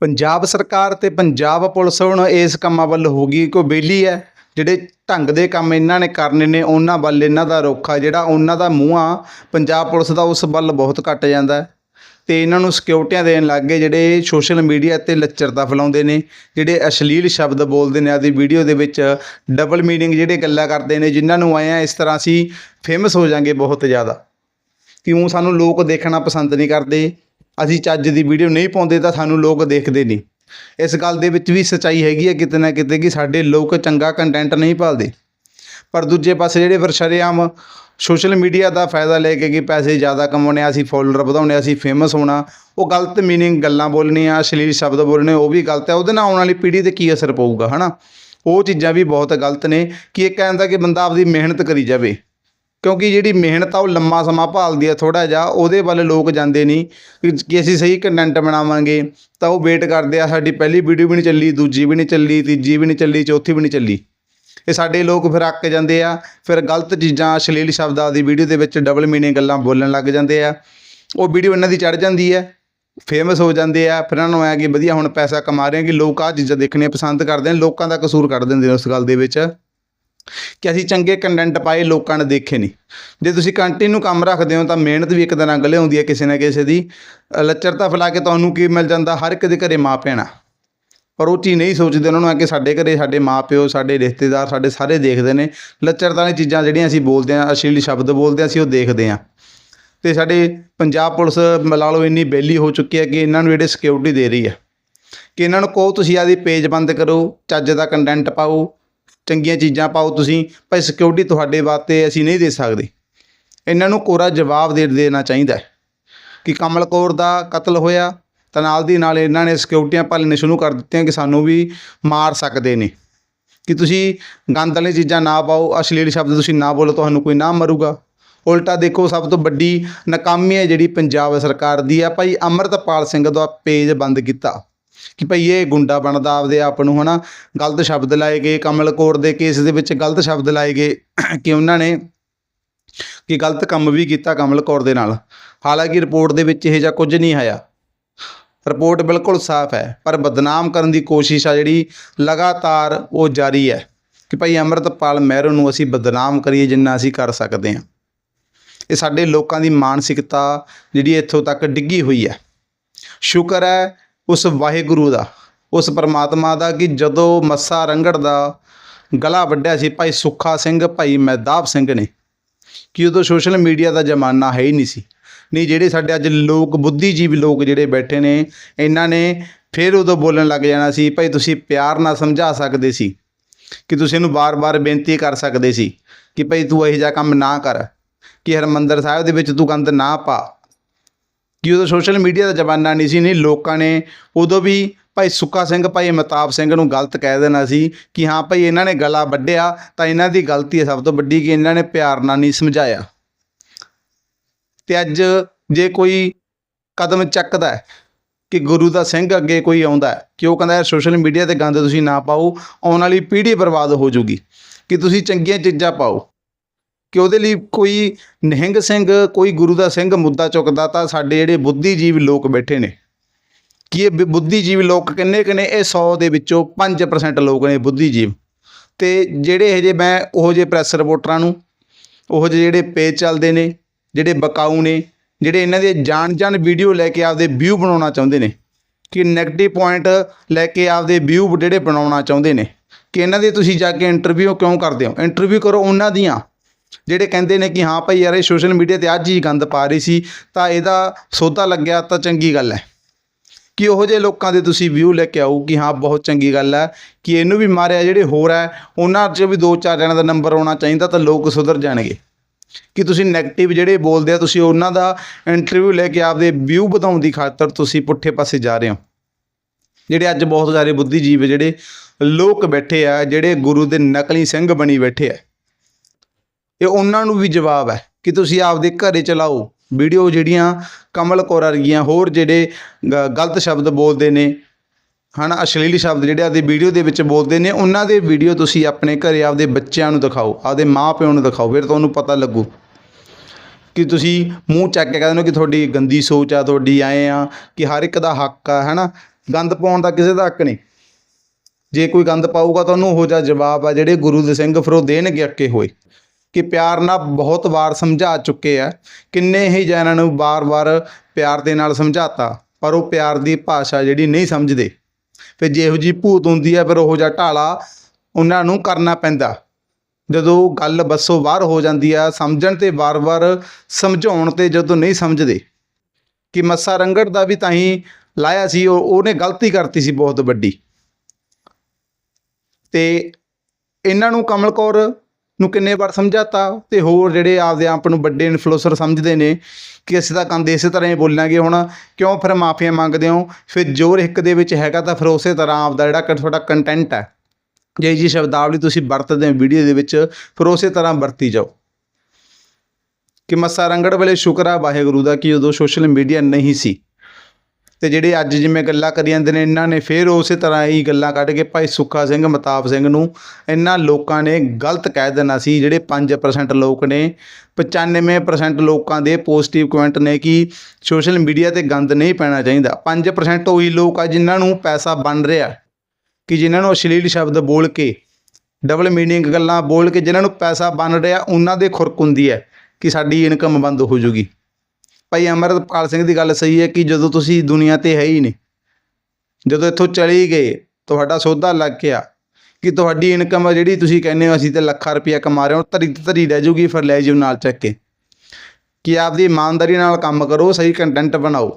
ਪੰਜਾਬ ਸਰਕਾਰ ਤੇ ਪੰਜਾਬ ਪੁਲਿਸ ਹੁਣ ਇਸ ਕੰਮਾਂ ਵੱਲ ਹੋ ਗਈ, ਕੋਈ ਵਿਹਲੀ ਹੈ? ਜਿਹੜੇ ਢੰਗ ਦੇ ਕੰਮ ਇਹਨਾਂ ਨੇ ਕਰਨੇ ਨੇ, ਉਹਨਾਂ ਵੱਲ ਇਹਨਾਂ ਦਾ ਰੋਖਾ ਜਿਹੜਾ ਉਹਨਾਂ ਦਾ ਮੂੰਹ ਆ, ਪੰਜਾਬ ਪੁਲਿਸ ਦਾ ਉਸ ਵੱਲ ਬਹੁਤ ਘੱਟ ਜਾਂਦਾ ਹੈ। ਤੇ ਇਹਨਾਂ ਨੂੰ ਸਿਕਿਉਰਟੀਆਂ ਦੇਣ ਲੱਗ ਗਏ ਜਿਹੜੇ ਸੋਸ਼ਲ ਮੀਡੀਆ ਤੇ ਲੱਚਰਤਾ ਫੈਲਾਉਂਦੇ ਨੇ, ਜਿਹੜੇ ਅਸ਼ਲੀਲ ਸ਼ਬਦ ਬੋਲਦੇ ਨੇ ਆਦੀ ਵੀਡੀਓ ਦੇ ਵਿੱਚ ਡਬਲ ਮੀਨਿੰਗ ਜਿਹੜੇ ਗੱਲਾਂ ਕਰਦੇ ਨੇ, ਜਿਨ੍ਹਾਂ ਨੂੰ ਆਏ ਆ, ਇਸ ਤਰ੍ਹਾਂ ਅਸੀਂ ਫੇਮਸ ਹੋ ਜਾਾਂਗੇ ਬਹੁਤ ਜ਼ਿਆਦਾ। ਕਿਉਂ? ਸਾਨੂੰ ਲੋਕ ਦੇਖਣਾ ਪਸੰਦ ਨਹੀਂ ਕਰਦੇ। ਅਸੀਂ ਚੱਜ ਦੀ ਵੀਡੀਓ ਨਹੀਂ ਪਾਉਂਦੇ ਤਾਂ ਸਾਨੂੰ ਲੋਕ ਦੇਖਦੇ ਨਹੀਂ। ਇਸ ਗੱਲ ਦੇ ਵਿੱਚ ਵੀ ਸੱਚਾਈ ਹੈਗੀ ਹੈ ਕਿਤੇ ਨਾ ਕਿਤੇ ਕਿ ਸਾਡੇ ਲੋਕ ਚੰਗਾ ਕੰਟੈਂਟ ਨਹੀਂ ਭਾਲਦੇ ਪਰ ਦੂਜੇ ਪਾਸੇ ਜਿਹੜੇ ਫਿਰ ਸ਼ਰੇਆਮ ਸੋਸ਼ਲ ਮੀਡੀਆ ਦਾ ਫਾਇਦਾ ਲੈ ਕੇ ਕਿ ਪੈਸੇ ਜ਼ਿਆਦਾ ਕਮਾਉਣੇ ਆ, ਅਸੀਂ ਫੋਲੋਅਰ ਵਧਾਉਣੇ ਅਸੀਂ ਫੇਮਸ ਹੋਣਾ ਉਹ ਗਲਤ ਮੀਨਿੰਗ ਗੱਲਾਂ ਬੋਲਣੀਆਂ ਅਸ਼ਲੀਲ ਸ਼ਬਦ ਬੋਲਣੇ ਉਹ ਵੀ ਗਲਤ ਹੈ ਉਹਦੇ ਨਾਲ ਆਉਣ ਵਾਲੀ ਪੀੜ੍ਹੀ ਤੇ ਕੀ ਅਸਰ ਪਊਗਾ ਹਨਾ? ਉਹ ਚੀਜ਼ਾਂ ਵੀ ਬਹੁਤ ਗਲਤ ਨੇ ਕਿ ਇਹ ਕਹਿੰਦਾ ਕਿ ਬੰਦਾ ਆਪਦੀ ਮਿਹਨਤ ਕਰੀ ਜਾਵੇ। ਕਿਉਂਕਿ ਜਿਹੜੀ ਮਿਹਨਤ ਆ ਉਹ ਲੰਮਾ ਸਮਾਂ ਭਾਲਦੀ ਆ ਥੋੜਾ ਜਿਹਾ, ਉਹਦੇ ਵੱਲ ਲੋਕ ਜਾਂਦੇ ਨਹੀਂ। ਕਿ- ਅਸੀਂ ਸਹੀ ਕੰਟੈਂਟ ਬਣਾਵਾਂਗੇ, ਤਾਂ ਉਹ ਵੇਟ ਕਰਦੇ ਆ, ਸਾਡੀ ਪਹਿਲੀ ਵੀਡੀਓ ਵੀ ਨਹੀਂ ਚੱਲੀ, ਦੂਜੀ ਵੀ ਨਹੀਂ ਚੱਲੀ, ਤੀਜੀ ਵੀ ਨਹੀਂ ਚੱਲੀ, ਚੌਥੀ ਵੀ ਨਹੀਂ ਚੱਲੀ। ਇਹ ਸਾਡੇ ਲੋਕ ਫਿਰ ਅੱਕ ਜਾਂਦੇ ਆ, ਫਿਰ ਗਲਤ ਚੀਜ਼ਾਂ, ਅਸ਼ਲੀਲ ਸ਼ਬਦਾਂ ਦੀ ਵੀਡੀਓ ਦੇ ਵਿੱਚ ਡਬਲ ਮੀਨਿੰਗ ਗੱਲਾਂ ਬੋਲਣ ਲੱਗ ਜਾਂਦੇ ਆ। ਉਹ ਵੀਡੀਓ ਇਹਨਾਂ ਦੀ ਚੜ ਜਾਂਦੀ ਹੈ ਫੇਮਸ ਹੋ ਜਾਂਦੇ ਆ, ਫਿਰ ਇਹਨਾਂ ਨੂੰ ਐ ਕਿ ਵਧੀਆ ਹੁਣ ਪੈਸਾ ਕਮਾ ਰਹੇ ਆ ਕਿ ਲੋਕ ਆਹ ਚੀਜ਼ਾਂ ਦੇਖਣੀਆਂ ਪਸੰਦ ਕਰਦੇ ਨੇ ਲੋਕਾਂ ਦਾ ਕਸੂਰ ਕੱਢ ਦਿੰਦੇ ਨੇ ਉਸ ਗੱਲ ਦੇ ਵਿੱਚ। ਕਿ ਅਸੀਂ ਚੰਗੇ ਕੰਟੈਂਟ ਪਾਏ, ਲੋਕਾਂ ਨੇ ਦੇਖੇ ਨਹੀਂ। ਜੇ ਤੁਸੀਂ ਕੰਟੀਨਿਊ ਕੰਮ ਰੱਖਦੇ ਹੋ, ਤਾਂ ਮਿਹਨਤ ਵੀ ਇੱਕ ਦਿਨ ਅਗਲੇ ਹੁੰਦੀ ਹੈ ਕਿਸੇ ਨਾ ਕਿਸੇ ਦੀ। ਲੱਚਰਤਾ ਫੈਲਾ ਕੇ ਤੁਹਾਨੂੰ ਕੀ ਮਿਲ ਜਾਂਦਾ? ਹਰ ਇੱਕ ਦੇ ਘਰੇ ਮਾਂ ਭੈਣਾਂ ਪਰ ਉਹ ਚੀਜ਼ ਨਹੀਂ ਸੋਚਦੇ ਉਹਨਾਂ ਨੂੰ ਆ ਕਿ ਸਾਡੇ ਘਰੇ ਸਾਡੇ ਮਾਂ ਪਿਓ, ਸਾਡੇ ਰਿਸ਼ਤੇਦਾਰ, ਸਾਡੇ ਸਾਰੇ ਦੇਖਦੇ ਨੇ। ਲੱਚਰਤਾ ਵਾਲੀ ਚੀਜ਼ਾਂ ਜਿਹੜੀਆਂ ਅਸੀਂ ਬੋਲਦੇ ਹਾਂ, ਅਸ਼ਲੀਲ ਸ਼ਬਦ ਬੋਲਦੇ ਹਾਂ, ਅਸੀਂ ਉਹ ਦੇਖਦੇ ਹਾਂ। ਤੇ ਸਾਡੇ ਪੰਜਾਬ ਪੁਲਿਸ ਲਾ ਲਓ, ਇੰਨੀ ਬੇਲੀ ਹੋ ਚੁੱਕੀ ਹੈ ਕਿ ਇਹਨਾਂ ਨੂੰ ਜਿਹੜੇ ਸਿਕਿਉਰਿਟੀ ਦੇ ਰਹੀ ਹੈ। ਕਿ ਇਹਨਾਂ ਨੂੰ ਕਹੋ, ਤੁਸੀਂ ਆਦੀ ਪੇਜ ਬੰਦ ਕਰੋ, ਚੱਜ ਦਾ ਕੰਟੈਂਟ ਪਾਓ। ਚੰਗੀਆਂ ਚੀਜ਼ਾਂ ਪਾਓ ਤੁਸੀਂ, ਭਾਈ ਸਿਕਿਉਰਿਟੀ ਤੁਹਾਡੇ ਵਾਸਤੇ ਅਸੀਂ ਨਹੀਂ ਦੇ ਸਕਦੇ। ਇਹਨਾਂ ਨੂੰ ਕੋਰਾ ਜਵਾਬ ਦੇ ਦੇਣਾ ਚਾਹੀਦਾ ਕਿ ਕਮਲ ਕੌਰ ਦਾ ਕਤਲ ਹੋਇਆ, ਤਾਂ ਨਾਲ ਦੀ ਨਾਲ ਇਹਨਾਂ ਨੇ ਸਿਕਿਉਰਿਟੀਆਂ ਭਾਲਣੇ ਸ਼ੁਰੂ ਕਰ ਦਿੱਤੀਆਂ ਕਿ ਸਾਨੂੰ ਵੀ ਮਾਰ ਸਕਦੇ ਨੇ। ਕਿ ਤੁਸੀਂ ਗੰਦ ਵਾਲੀ ਚੀਜ਼ਾਂ ਨਾ ਪਾਓ, ਅਸ਼ਲੀਲ ਸ਼ਬਦ ਤੁਸੀਂ ਨਾ ਬੋਲੋ, ਤੁਹਾਨੂੰ ਕੋਈ ਨਾ ਮਰੂਗਾ। ਉਲਟਾ ਦੇਖੋ, ਸਭ ਤੋਂ ਵੱਡੀ ਨਾਕਾਮੀ ਹੈ ਜਿਹੜੀ ਪੰਜਾਬ ਸਰਕਾਰ ਦੀ ਆ ਭਾਈ ਅਮਰਤਪਾਲ ਸਿੰਘ ਦਾ ਪੇਜ ਬੰਦ ਕੀਤਾ। ਕਿ ਭਈ ਇਹ ਗੁੰਡਾ ਬਣਦਾ ਆਪਦੇ ਆਪ ਨੂੰ, ਹਨਾ? ਗਲਤ ਸ਼ਬਦ ਲਾਏ ਗਏ, ਕਮਲ ਕੌਰ ਦੇ ਕੇਸ ਦੇ ਵਿੱਚ ਗਲਤ ਸ਼ਬਦ ਲਾਏ ਗਏ, ਕਿ ਉਹਨਾਂ ਨੇ ਕਿ ਗਲਤ ਕੰਮ ਵੀ ਕੀਤਾ ਕਮਲ ਕੌਰ ਦੇ ਨਾਲ। ਹਾਲਾਂਕਿ ਰਿਪੋਰਟ ਦੇ ਵਿੱਚ ਇਹ ਜਿਹਾ ਕੁਝ ਨਹੀਂ ਆਇਆ। ਰਿਪੋਰਟ ਬਿਲਕੁਲ ਸਾਫ਼ ਹੈ, ਪਰ ਬਦਨਾਮ ਕਰਨ ਦੀ ਕੋਸ਼ਿਸ਼ ਆ ਜਿਹੜੀ ਲਗਾਤਾਰ ਉਹ ਜਾਰੀ ਹੈ ਕਿ ਭਾਈ ਅੰਮ੍ਰਿਤਪਾਲ ਮਹਿਰੋ ਨੂੰ ਅਸੀਂ ਬਦਨਾਮ ਕਰੀਏ ਜਿੰਨਾ ਅਸੀਂ ਕਰ ਸਕਦੇ ਹਾਂ। ਇਹ ਸਾਡੇ ਲੋਕਾਂ ਦੀ ਮਾਨਸਿਕਤਾ ਜਿਹੜੀ ਇੱਥੋਂ ਤੱਕ ਡਿੱਗੀ ਹੋਈ ਹੈ। ਸ਼ੁਕਰ ਹੈ ਉਸ ਵਾਹਿਗੁਰੂ ਦਾ, ਉਸ ਪਰਮਾਤਮਾ ਦਾ ਕਿ ਜਦੋਂ ਮੱਸਾ ਰੰਗੜ ਦਾ ਗਲਾ ਵੱਢਿਆ ਸੀ, ਭਾਈ ਸੁੱਖਾ ਸਿੰਘ, ਭਾਈ ਮਹਿਦਾਬ ਸਿੰਘ ਨੇ, ਕਿ ਉਦੋਂ ਸੋਸ਼ਲ ਮੀਡੀਆ ਦਾ ਜ਼ਮਾਨਾ ਹੈ ਹੀ ਨਹੀਂ ਸੀ। ਨਹੀਂ, ਜਿਹੜੇ ਸਾਡੇ ਅੱਜ ਲੋਕ, ਬੁੱਧੀਜੀਵੀ ਲੋਕ ਜਿਹੜੇ ਬੈਠੇ ਨੇ, ਇਹਨਾਂ ਨੇ ਫਿਰ ਉਦੋਂ ਬੋਲਣ ਲੱਗ ਜਾਣਾ ਸੀ, ਭਾਈ ਤੁਸੀਂ ਪਿਆਰ ਨਾਲ ਸਮਝਾ ਸਕਦੇ ਸੀ, ਕਿ ਤੁਸੀਂ ਇਹਨੂੰ ਬਾਰ-ਬਾਰ ਬੇਨਤੀ ਕਰ ਸਕਦੇ ਸੀ, ਕਿ ਭਾਈ ਤੂੰ ਇਹੋ ਜਿਹਾ ਕੰਮ ਨਾ ਕਰ, ਕਿ ਹਰਮੰਦਰ ਸਾਹਿਬ ਦੇ ਵਿੱਚ ਤੂੰ ਗੰਦ ਨਾ ਪਾ। ਕਿ ਉਦੋਂ ਸੋਸ਼ਲ ਮੀਡੀਆ ਦਾ ਜ਼ਮਾਨਾ ਨਹੀਂ ਸੀ, ਨਹੀਂ ਲੋਕਾਂ ਨੇ ਉਦੋਂ ਵੀ ਭਾਈ ਸੁੱਕਾ ਸਿੰਘ, ਭਾਈ ਮਤਾਬ ਸਿੰਘ ਨੂੰ ਗਲਤ ਕਹਿ ਦੇਣਾ ਸੀ ਕਿ ਹਾਂ ਭਾਈ ਇਹਨਾਂ ਨੇ ਗਲਾ ਵੱਢਿਆ ਤਾਂ ਇਹਨਾਂ ਦੀ ਗਲਤੀ ਹੈ ਸਭ ਤੋਂ ਵੱਡੀ ਕਿ ਇਹਨਾਂ ਨੇ ਪਿਆਰ ਨਾਲ ਨਹੀਂ ਸਮਝਾਇਆ। ਤੇ ਅੱਜ ਜੇ ਕੋਈ ਕਦਮ ਚੱਕਦਾ ਹੈ ਕਿ ਗੁਰੂ ਦਾ ਸਿੰਘ ਅੱਗੇ ਕੋਈ ਆਉਂਦਾ ਹੈ ਕਿ ਉਹ ਕਹਿੰਦਾ ਯਾਰ ਸੋਸ਼ਲ ਮੀਡੀਆ ਤੇ ਗੰਦ ਤੁਸੀਂ ਨਾ ਪਾਓ, ਆਉਣ ਵਾਲੀ ਪੀੜ੍ਹੀ ਬਰਬਾਦ ਹੋ ਜਾਊਗੀ। ਕਿ ਤੁਸੀਂ ਚੰਗੀਆਂ ਚੀਜ਼ਾਂ ਪਾਓ। ਕਿ ਉਹਦੇ ਲਈ ਕੋਈ ਨਿਹੰਗ ਸਿੰਘ, ਕੋਈ ਗੁਰੂ ਦਾ ਸਿੰਘ ਮੁੱਦਾ ਚੁੱਕਦਾ ਤਾਂ ਸਾਡੇ ਜਿਹੜੇ ਬੁੱਧੀਜੀਵ ਲੋਕ ਬੈਠੇ ਨੇ। ਕਿ ਇਹ ਬੁੱਧੀਜੀਵ ਲੋਕ ਕਿੰਨੇ ਕਿੰਨੇ ਇਹ 100 ਦੇ ਵਿੱਚੋਂ 5% ਲੋਕ ਨੇ ਬੁੱਧੀਜੀਵ। ਤੇ ਜਿਹੜੇ ਇਹ ਜੇ ਮੈਂ, ਉਹ ਜਿਹੇ ਪ੍ਰੈਸ ਰਿਪੋਰਟਰਾਂ ਨੂੰ, ਉਹ ਜਿਹੇ ਜਿਹੜੇ ਪੇਜ ਚੱਲਦੇ ਨੇ, ਜਿਹੜੇ ਬਕਾਊ ਨੇ, ਜਿਹੜੇ ਇਹਨਾਂ ਦੇ ਜਾਣ ਜਾਣ ਵੀਡੀਓ ਲੈ ਕੇ ਆਪਦੇ ਵਿਊ ਬਣਾਉਣਾ ਚਾਹੁੰਦੇ ਨੇ, ਕਿ 네ਗੇਟਿਵ ਪੁਆਇੰਟ ਲੈ ਕੇ ਆਪਦੇ ਵਿਊ ਜਿਹੜੇ ਬਣਾਉਣਾ ਚਾਹੁੰਦੇ ਨੇ, ਕਿ ਇਹਨਾਂ ਦੇ ਤੁਸੀਂ ਜਾ ਕੇ ਇੰਟਰਵਿਊ ਕਿਉਂ ਕਰਦੇ ਹੋ? ਇੰਟਰਵਿਊ ਕਰੋ ਉਹਨਾਂ ਦੀਆਂ। ਜਿਹੜੇ ਕਹਿੰਦੇ ਨੇ ਕਿ ਹਾਂ ਭਾਈ ਯਾਰ ਇਹ ਸੋਸ਼ਲ ਮੀਡੀਆ ਤੇ ਅੱਜ ਹੀ ਗੰਦ ਪਾ ਰਹੀ ਸੀ, ਤਾਂ ਇਹਦਾ ਸੌਦਾ ਲੱਗਿਆ ਤਾਂ ਚੰਗੀ ਗੱਲ ਹੈ। ਕਿ ਉਹੋ ਜਿਹੇ ਲੋਕਾਂ ਦੇ ਤੁਸੀਂ ਵਿਊ ਲੈ ਕੇ ਆਓ ਕਿ ਹਾਂ ਬਹੁਤ ਚੰਗੀ ਗੱਲ ਹੈ, ਕਿ ਇਹਨੂੰ ਵੀ ਮਾਰਿਆ ਜਿਹੜੇ ਹੋਰ ਹੈ, ਉਹਨਾਂ 'ਚ ਵੀ ਦੋ ਚਾਰ ਜਣਾਂ ਦਾ ਨੰਬਰ ਆਉਣਾ ਚਾਹੀਦਾ ਤਾਂ ਲੋਕ ਸੁਧਰ ਜਾਣਗੇ। ਕਿ ਤੁਸੀਂ 네ਗੇਟਿਵ ਜਿਹੜੇ ਬੋਲਦੇ ਆ, ਤੁਸੀਂ ਉਹਨਾਂ ਦਾ ਇੰਟਰਵਿਊ ਲੈ ਕੇ ਆਪਦੇ ਵਿਊ ਵਧਾਉਣ ਦੀ ਖਾਤਰ ਤੁਸੀਂ ਪੁੱਠੇ ਪਾਸੇ ਜਾ ਰਹੇ ਹੋ। ਜਿਹੜੇ ਅੱਜ ਬਹੁਤ ਸਾਰੇ ਬੁੱਧੀਜੀਵ ਜਿਹੜੇ ਲੋਕ ਬੈਠੇ ਆ, ਜਿਹੜੇ ਗੁਰੂ ਦੇ ਨਕਲੀ ਸਿੰਘ ਬਣੀ ਬੈਠੇ ਆ ਇਹ ਉਹਨਾਂ ਨੂੰ ਵੀ ਜਵਾਬ ਹੈ ਕਿ ਤੁਸੀਂ ਆਪਦੇ ਘਰੇ ਚਲਾਓ। ਵੀਡੀਓ ਜਿਹੜੀਆਂ ਕਮਲ ਕੌਰ ਵਰਗੀਆਂ ਹੋਰ ਜਿਹੜੇ ਗ- ਗਲਤ ਸ਼ਬਦ ਬੋਲਦੇ ਨੇ, ਹਨਾ, ਅਸ਼ਲੀਲ ਸ਼ਬਦ ਜਿਹੜੇ ਆਪਦੇ ਵੀਡੀਓ ਦੇ ਵਿੱਚ ਬੋਲਦੇ ਨੇ, ਉਹਨਾਂ ਦੇ ਵੀਡੀਓ ਤੁਸੀਂ ਆਪਣੇ ਘਰੇ ਆਪਦੇ ਬੱਚਿਆਂ ਨੂੰ ਦਿਖਾਓ, ਆਪਦੇ ਮਾਪਿਆਂ ਨੂੰ ਦਿਖਾਓ, ਫਿਰ ਤੁਹਾਨੂੰ ਪਤਾ ਲੱਗੂ। ਕਿ ਤੁਸੀਂ ਮੂੰਹ ਚੱਕ ਕੇ ਕਹਿੰਦੇ ਹੋ ਕਿ ਤੁਹਾਡੀ ਗੰਦੀ ਸੋਚ ਆ, ਤੁਹਾਡੀ ਆਏ ਆ, ਕਿ ਹਰ ਇੱਕ ਦਾ ਹੱਕ ਆ, ਹੈਨਾ। ਗੰਦ ਪਾਉਣ ਦਾ ਕਿਸੇ ਦਾ ਹੱਕ ਨਹੀਂ। ਜੇ ਕੋਈ ਗੰਦ ਪਾਊਗਾ ਤੁਹਾਨੂੰ ਉਹਨੂੰ ਉਹੋ ਜਿਹਾ ਜਵਾਬ ਆ ਜਿਹੜੇ ਗੁਰੂ ਦੇ ਸਿੰਘ ਫਿਰ ਦੇਣਗੇ ਅੱਕੇ ਹੋਏ। ਕਿ ਪਿਆਰ ਨਾਲ ਬਹੁਤ ਵਾਰ ਸਮਝਾ ਚੁੱਕੇ ਆ। ਕਿੰਨੇ ਹੀ ਜਨਾਂ ਨੂੰ ਵਾਰ-ਵਾਰ ਪਿਆਰ ਦੇ ਨਾਲ ਸਮਝਾਤਾ, ਪਰ ਉਹ ਪਿਆਰ ਦੀ ਭਾਸ਼ਾ ਜਿਹੜੀ ਨਹੀਂ ਸਮਝਦੇ। ਫਿਰ ਜਿਹੋ ਜੀ ਭੂਤ ਹੁੰਦੀ ਆ, ਫਿਰ ਉਹੋ ਜਿਹਾ ਢਾਲਾ ਉਹਨਾਂ ਨੂੰ ਕਰਨਾ ਪੈਂਦਾ। ਜਦੋਂ ਗੱਲ ਬੱਸੋਂ ਬਾਹਰ ਹੋ ਜਾਂਦੀ ਆ, ਸਮਝਣ ਤੇ ਵਾਰ-ਵਾਰ ਸਮਝਾਉਣ ਤੇ ਜਦੋਂ ਨਹੀਂ ਸਮਝਦੇ। ਕਿ ਮੱਸਾ ਰੰਗੜ ਦਾ ਵੀ ਤਾਂ ਹੀ ਲਾਇਆ ਸੀ, ਉਹ, ਉਹਨੇ ਗਲਤੀ ਕਰਤੀ ਸੀ ਬਹੁਤ ਵੱਡੀ। ਤੇ ਇਹਨਾਂ ਨੂੰ ਕਮਲ ਕੌਰ ਨੂੰ ਕਿੰਨੇ ਵਾਰ ਸਮਝਾਤਾ ਤੇ ਹੋਰ ਜਿਹੜੇ ਆਪਦੇ ਆਪ ਨੂੰ ਵੱਡੇ ਇਨਫਲੂਐਂਸਰ ਸਮਝਦੇ ਨੇ ਕਿ ਅਸੀਂ ਤਾਂ ਕੰਦੇ ਇਸੇ ਤਰ੍ਹਾਂ ਹੀ ਬੋਲਾਂਗੇ ਹੁਣ ਕਿਉਂ ਫਿਰ ਮਾਫੀਆਂ ਮੰਗਦੇ ਹੋ? ਫਿਰ ਜੋਰ ਇੱਕ ਦੇ ਵਿੱਚ ਹੈਗਾ ਤਾਂ ਫਿਰ ਉਸੇ ਤਰ੍ਹਾਂ ਆਪਦਾ ਜਿਹੜਾ ਤੁਹਾਡਾ ਕੰਟੈਂਟ ਹੈ। ਜੇ ਜੀ ਸ਼ਬਦਾਵਲੀ ਤੁਸੀਂ ਵਰਤਦੇ ਹੋ ਵੀਡੀਓ ਦੇ ਵਿੱਚ, ਫਿਰ ਉਸੇ ਤਰ੍ਹਾਂ ਵਰਤੀ ਜਾਓ। ਕਿ ਮੱਸਾ ਰੰਗੜ ਵੇਲੇ ਸ਼ੁਕਰ ਆ ਵਾਹਿਗੁਰੂ ਦਾ ਕਿ ਉਦੋਂ ਸੋਸ਼ਲ ਮੀਡੀਆ ਨਹੀਂ ਸੀ। ਅਤੇ ਜਿਹੜੇ ਅੱਜ ਜਿਵੇਂ ਗੱਲਾਂ ਕਰੀ ਜਾਂਦੇ ਨੇ, ਇਹਨਾਂ ਨੇ ਫਿਰ ਉਸੇ ਤਰ੍ਹਾਂ ਹੀ ਗੱਲਾਂ ਕੱਢ ਕੇ ਭਾਈ ਸੁੱਖਾ ਸਿੰਘ, ਮਤਾਬ ਸਿੰਘ ਨੂੰ ਇਹਨਾਂ ਲੋਕਾਂ ਨੇ ਗਲਤ ਕਹਿ ਦੇਣਾ ਸੀ, ਜਿਹੜੇ 5% ਲੋਕ ਨੇ 95% ਲੋਕਾਂ ਦੇ ਪੋਜ਼ਿਟਿਵ ਕਮੈਂਟ ਨੇ ਕਿ ਸੋਸ਼ਲ ਮੀਡੀਆ ਤੇ ਗੰਦ ਨਹੀਂ ਪੈਣਾ ਚਾਹੀਦਾ। 5% ਉਹੀ ਲੋਕ ਆ ਜਿਨ੍ਹਾਂ ਨੂੰ ਪੈਸਾ ਬਣ ਰਿਹਾ, ਕਿ ਜਿਨ੍ਹਾਂ ਨੂੰ ਅਸ਼ਲੀਲ ਸ਼ਬਦ ਬੋਲ ਕੇ ਡਬਲ ਮੀਨਿੰਗ ਗੱਲਾਂ ਬੋਲ ਕੇ ਜਿਨ੍ਹਾਂ ਨੂੰ ਪੈਸਾ ਬਣ ਰਿਹਾ, ਉਹਨਾਂ ਦੇ ਖੁਰਕ ਹੁੰਦੀ ਹੈ ਕਿ ਸਾਡੀ ਇਨਕਮ ਬੰਦ ਹੋ ਜੂਗੀ। ਭਾਈ ਅਮਰਪਾਲ ਸਿੰਘ ਦੀ ਗੱਲ ਸਹੀ ਹੈ ਕਿ ਜਦੋਂ ਤੁਸੀਂ ਦੁਨੀਆ ਤੇ ਹੈ ਹੀ ਨਹੀਂ, ਜਦੋਂ ਇੱਥੋਂ ਚਲੇ ਗਏ, ਤੁਹਾਡਾ ਸੌਦਾ ਲੱਗ ਗਿਆ, ਕਿ ਤੁਹਾਡੀ ਇਨਕਮ ਆ ਜਿਹੜੀ ਤੁਸੀਂ ਕਹਿੰਦੇ ਹੋ ਅਸੀਂ ਤੇ ਲੱਖਾਂ ਰੁਪਇਆ ਕਮਾ ਰਹੇ ਹਾਂ ਧਰੀ ਦੀ ਧਰੀ ਰਹਿ ਜੂਗੀ ਫਿਰ ਲੈ ਜਿਓ ਨਾਲ ਚੱਕ ਕੇ। ਕਿ ਆਪਦੀ ਇਮਾਨਦਾਰੀ ਨਾਲ ਕੰਮ ਕਰੋ, ਸਹੀ ਕੰਟੈਂਟ ਬਣਾਓ।